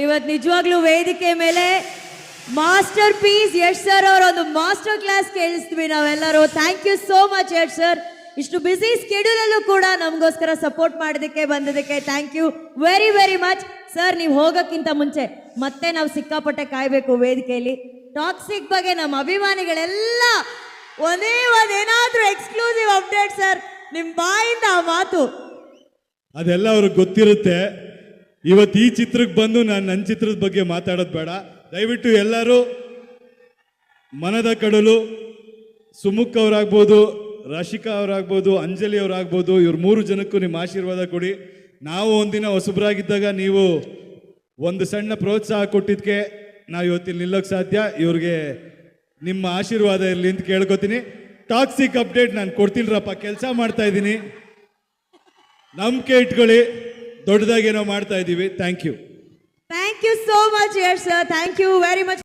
ಇವತ್ತು ನಿಜವಾಗ್ಲೂ ವೇದಿಕೆ ಮೇಲೆ ಮಾಸ್ಟರ್ ಪೀಸ್ ಯಶ್ ಸರ್ ಅವರ ಒಂದು ಮಾಸ್ಟರ್ ಕ್ಲಾಸ್ ಕೇಳಿಸ್ತೀವಿ ನಾವೆಲ್ಲರೂ. Thank you so much Yash sir. ಇಷ್ಟು ಬಿಸಿ ಸ್ಕೆಡ್ಯೂಲ್ ಅಲ್ಲೂ ಕೂಡ ನಮಗೋಸ್ಕರ ಸಪೋರ್ಟ್ ಮಾಡೋದಕ್ಕೆ ಬಂದಿದ್ದಕ್ಕೆ thank you very very much sir ನೀವು ಹೋಗೋಕ್ಕಿಂತ ಮುಂಚೆ ಮತ್ತೆ ನಾವು ಸಿಕ್ಕಾಪಟ್ಟೆ ಕಾಯಬೇಕು ವೇದಿಕೆಯಲ್ಲಿ. ಟಾಕ್ಸಿಕ್ ಬಗ್ಗೆ ನಮ್ಮ ಅಭಿಮಾನಿಗಳೆಲ್ಲ ಒಂದೇ ಒಂದೇನಾದ್ರೂ ಎಕ್ಸ್ಕ್ಲೂಸಿವ್ ಅಪ್ಡೇಟ್ ಸರ್ ನಿಮ್ಮ ಬಾಯಿಂದ ಆ ಮಾತು. ಅದೆಲ್ಲ ಅವ್ರಿಗೆ ಗೊತ್ತಿರುತ್ತೆ. ಇವತ್ತು ಈ ಚಿತ್ರಕ್ಕೆ ಬಂದು ನಾನು ನನ್ನ ಚಿತ್ರದ ಬಗ್ಗೆ ಮಾತಾಡೋದು ಬೇಡ. ದಯವಿಟ್ಟು ಎಲ್ಲರೂ ಮನದ ಕಡಲು ಸುಮುಖ್ ಅವರಾಗ್ಬೋದು, ರಾಶಿಕಾ ಅವರಾಗ್ಬೋದು, ಅಂಜಲಿ ಅವರಾಗ್ಬೋದು, ಇವ್ರ ಮೂರು ಜನಕ್ಕೂ ನಿಮ್ಮ ಆಶೀರ್ವಾದ ಕೊಡಿ. ನಾವು ಒಂದಿನ ಹೊಸಬರಾಗಿದ್ದಾಗ ನೀವು ಒಂದು ಸಣ್ಣ ಪ್ರೋತ್ಸಾಹ ಕೊಟ್ಟಿದ್ದಕ್ಕೆ ನಾವು ಇವತ್ತಿಲ್ಲಿ ನಿಲ್ಲೋಕೆ ಸಾಧ್ಯ. ಇವ್ರಿಗೆ ನಿಮ್ಮ ಆಶೀರ್ವಾದ ಇರಲಿ ಅಂತ ಕೇಳ್ಕೊತೀನಿ. ಟಾಕ್ಸಿಕ್ ಅಪ್ಡೇಟ್ ನಾನು ಕೊಡ್ತೀನಿರಪ್ಪ ಕೆಲಸ ಮಾಡ್ತಾ ಇದ್ದೀನಿ. ನಂಬಿಕೆ ಇಟ್ಕೊಳ್ಳಿ ದೊಡ್ಡದಾಗೇನೋ ಮಾಡ್ತಾ ಇದ್ದೀವಿ thank you thank you so much your sir thank you very much